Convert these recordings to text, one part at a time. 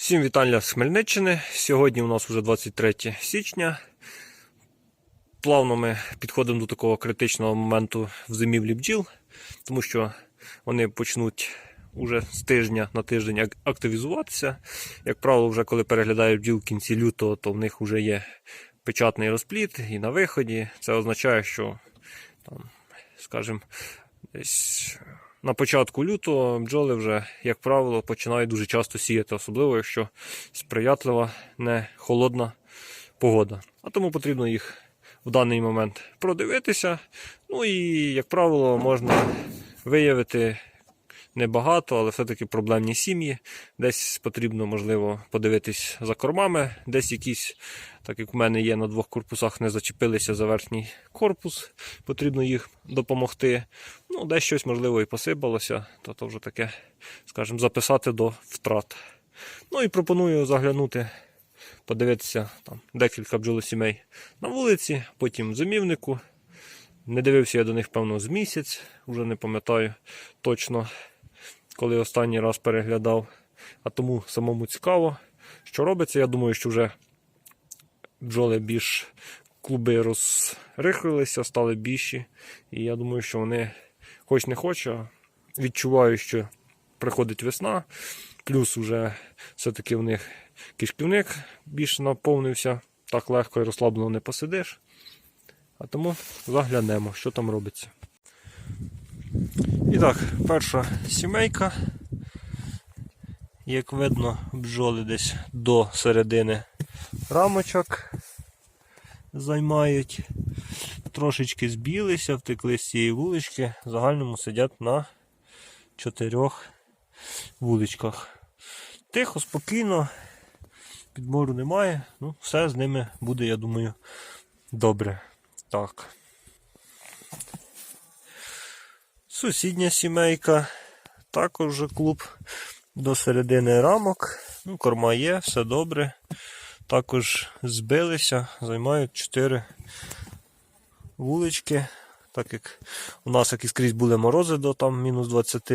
Всім вітання з Хмельниччини. Сьогодні у нас вже 23 січня. Плавно ми підходимо до такого критичного моменту в зимівлі бджіл, тому що вони почнуть уже з тижня на тиждень активізуватися. Як правило, вже коли переглядають бджіл в кінці лютого, то в них вже є печатний розпліт і на виході. Це означає, що там, скажімо, десь на початку лютого бджоли вже, як правило, починають дуже часто сіяти, особливо якщо сприятлива, не холодна погода. А тому потрібно їх в даний момент продивитися. Ну і, як правило, можна виявити небагато, але все-таки проблемні сім'ї. Десь потрібно, можливо, подивитись за кормами, десь якісь, так як у мене є на двох корпусах, не зачепилися за верхній корпус, потрібно їх допомогти. Ну, десь щось, можливо, і посипалося, то то вже таке, скажімо, записати до втрат. Ну і пропоную заглянути, подивитися там декілька бджолосімей на вулиці, потім в зимівнику. Не дивився я до них, певно, з місяць, вже не пам'ятаю точно, коли останній раз переглядав. А тому самому цікаво, що робиться. Я думаю, що вже бджоли більш клуби розрихлилися, стали більші. І я думаю, що вони, хоч не хоч, а відчувають, що приходить весна. Плюс вже все-таки в них кишківник більш наповнився. Так легко і розслаблено не посидиш. А тому заглянемо, що там робиться. І так, перша сімейка. Як видно, бджоли десь до середини рамочок займають. Трошечки збілися, втекли з цієї вулички. В загальному сидять на чотирьох вуличках. Тихо, спокійно, підмору немає. Ну, все з ними буде, я думаю, добре. Так. Сусідня сімейка. Також вже клуб до середини рамок. Ну, корма є, все добре. Також збилися, займають 4 вулички. Так як у нас як і скрізь були морози до там мінус 20,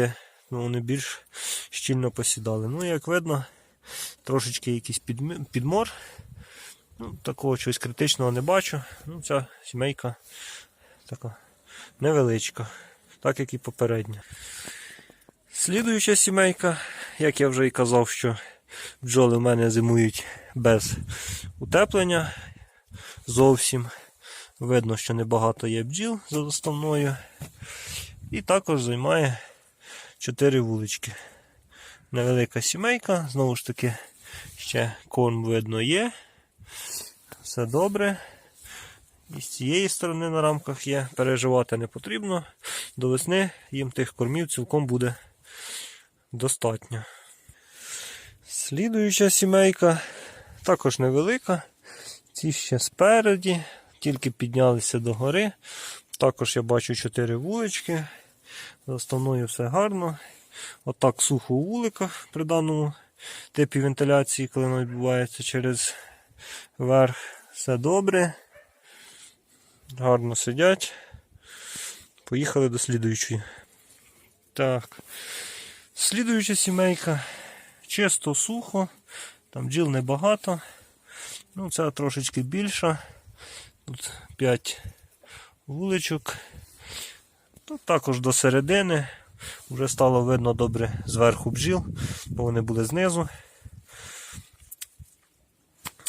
ну вони більш щільно посідали. Ну, як видно, трошечки якийсь підм- підмор. Ну, такого чогось критичного не бачу. Ну, ця сімейка така невеличка, так як і попередня. Слідуюча сімейка, як я вже і казав, що бджоли в мене зимують без утеплення. Зовсім видно, що небагато є бджіл за доставною. І також займає 4 вулички. Невелика сімейка, знову ж таки, ще корм видно є. Все добре. І з цієї сторони на рамках є. Переживати не потрібно. До весни їм тих кормів цілком буде достатньо. Слідуюча сімейка також невелика. Ці ще спереді, тільки піднялися до гори. Також я бачу 4 вулички. За основною все гарно. Отак сухо у вуликах при даному типі вентиляції, коли воно відбувається через верх. Все добре. Гарно сидять. Поїхали до слідуючої. Так. Слідуюча сімейка. Чисто сухо. Там бджіл небагато. Ну, ця трошечки більша. Тут 5 вуличок. Тут також до середини. Вже стало видно добре зверху бджіл, бо вони були знизу.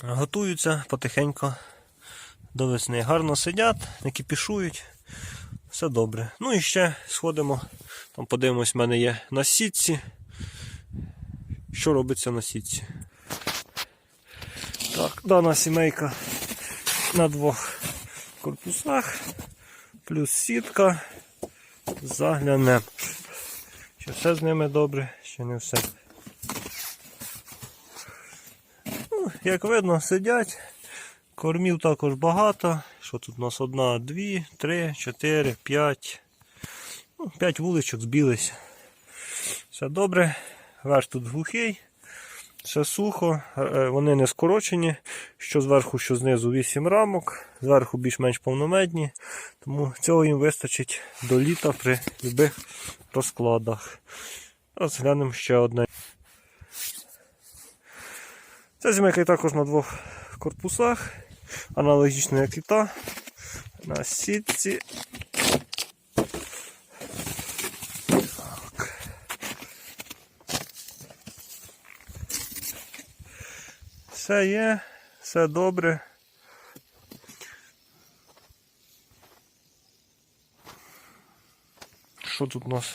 Готуються потихеньку до весни. Гарно сидять, не кипішують. Все добре. Ну і ще сходимо, там подивимось, в мене є на сітці. Що робиться на сітці? Так, дана сімейка на двох корпусах, плюс сітка. Заглянемо. Чи все з ними добре, чи не все. Ну, як видно, сидять. Кормів також багато. Що тут у нас? Одна, дві, три, чотири, п'ять. Ну, п'ять вуличок збілися. Все добре. Верх тут глухий. Все сухо, Е, вони не скорочені, що зверху, що знизу 8 рамок, зверху більш-менш повномедні, тому цього їм вистачить до літа при будь-яких розкладах. Розглянемо ще одне. Ця сімейка також на двох корпусах, аналогічно як і та. На сітці. Так. Все є, все добре. Що тут у нас?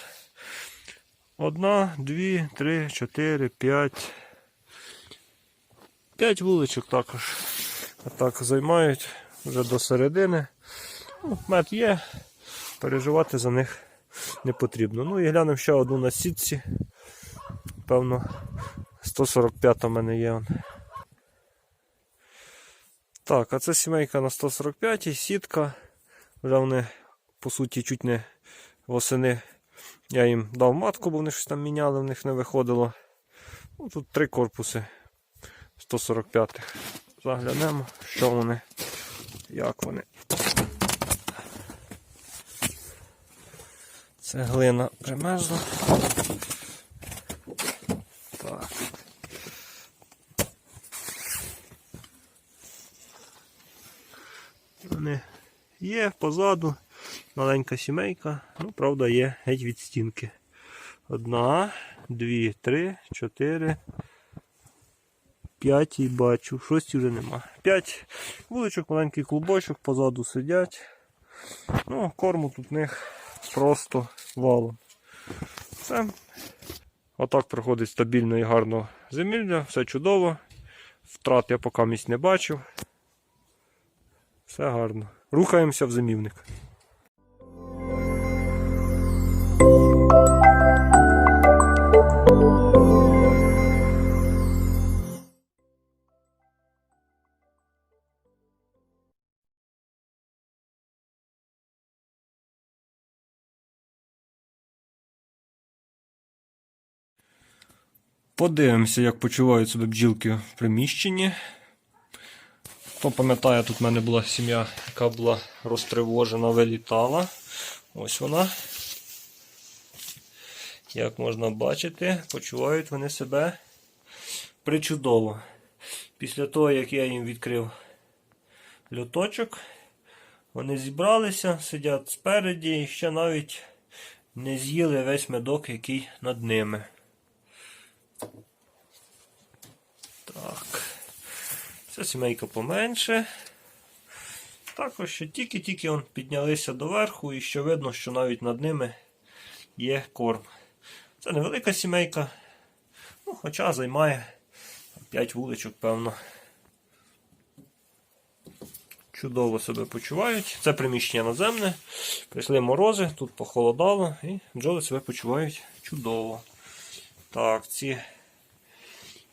Одна, дві, три, чотири, п'ять. П'ять вуличок також. Так займають вже до середини. Ну, мед є, переживати за них не потрібно. Ну і глянемо ще одну на сітці. Певно, 145 у мене є. он. Так, а це сімейка на 145 сітка. Вже вони, по суті, чуть не восени. Я їм дав матку, бо вони щось там міняли, в них не виходило. Ну, тут три корпуси 145-х. Заглянемо, що вони, як вони. Це глина примерзла. Так. Вони є позаду. Маленька сімейка. Ну, правда, є геть від стінки. Одна, дві, три, чотири. П'ятій бачу. Шостій вже нема. П'ять вуличок, маленький клубочок, позаду сидять. Ну, корму тут в них просто валом. Все. Отак проходить стабільно і гарно земілля, все чудово. Втрат я поки місць не бачив. Все гарно. Рухаємося в зимівник. Подивимося, як почувають себе бджілки в приміщенні. Хто пам'ятає, тут в мене була сім'я, яка була розтривожена, вилітала. Ось вона. Як можна бачити, почувають вони себе причудово. Після того, як я їм відкрив льоточок, вони зібралися, сидять спереді і ще навіть не з'їли весь медок, який над ними. Так. Це сімейка поменше. Також ще тільки-тільки піднялися доверху і ще видно, що навіть над ними є корм. Це невелика сімейка, ну, хоча займає 5 вуличок, певно. Чудово себе почувають. Це приміщення наземне. Прийшли морози, тут похолодало і бджоли себе почувають чудово. Так, ці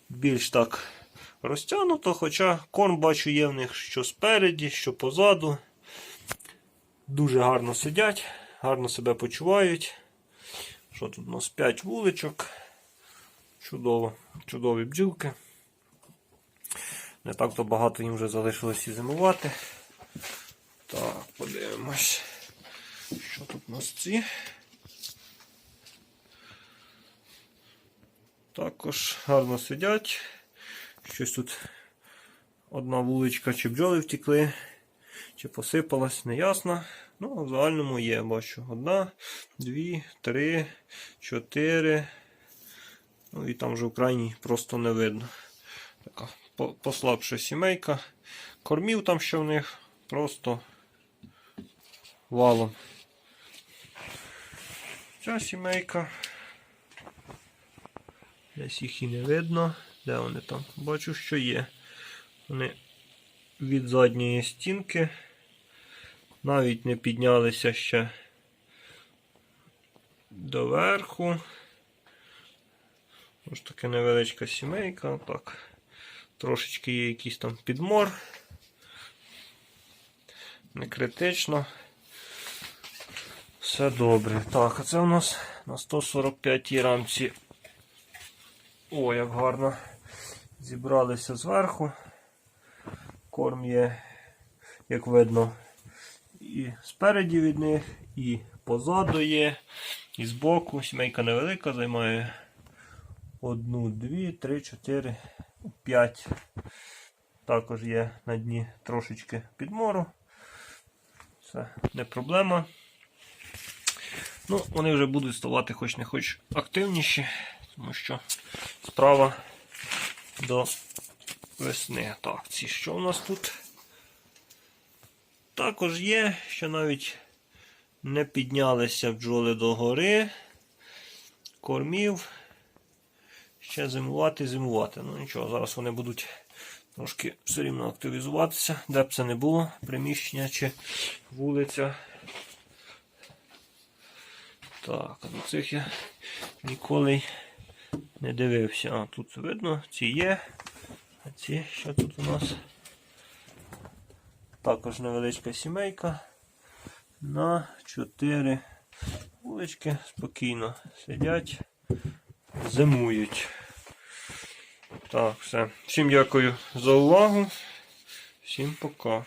більш так розтягнуто, хоча корм бачу є в них що спереді, що позаду. Дуже гарно сидять, гарно себе почувають. Що тут у нас 5 вуличок. Чудово, чудові бджілки. Не так то багато їм вже залишилось і зимувати. Так, подивимось. Що тут у нас ці? Також гарно сидять. Щось тут одна вуличка, чи бджоли втекли, чи посипалась, неясно. Ну, в загальному є, бачу. Одна, дві, три, чотири. Ну і там вже в крайній просто не видно. Така послабша сімейка. Кормів там ще в них просто валом. Ця сімейка. Десь їх і не видно. Де вони там? Бачу, що є. Вони від задньої стінки навіть не піднялися ще доверху. Ось така невеличка сімейка. Так. Трошечки є якийсь там підмор. Не критично. Все добре. Так, а це у нас на 145 рамці. О, як гарно зібралися зверху. Корм є, як видно, і спереді від них, і позаду є, і збоку. Сімейка невелика, займає одну, дві, три, чотири, 5. Також є на дні трошечки підмору. Це не проблема. Ну, вони вже будуть ставати хоч не хоч активніші, тому що справа до весни. Так, ці що у нас тут? Також є, що навіть не піднялися бджоли до гори, кормів. Ще зимувати, зимувати. Ну нічого, зараз вони будуть трошки все рівно активізуватися, де б це не було, приміщення чи вулиця. Так, до цих я ніколи не дивився. А тут видно, ці є. А ці що тут у нас? Також невеличка сімейка на 4 вулички спокійно сидять, зимують. Так, все. Всім дякую за увагу. Всім пока.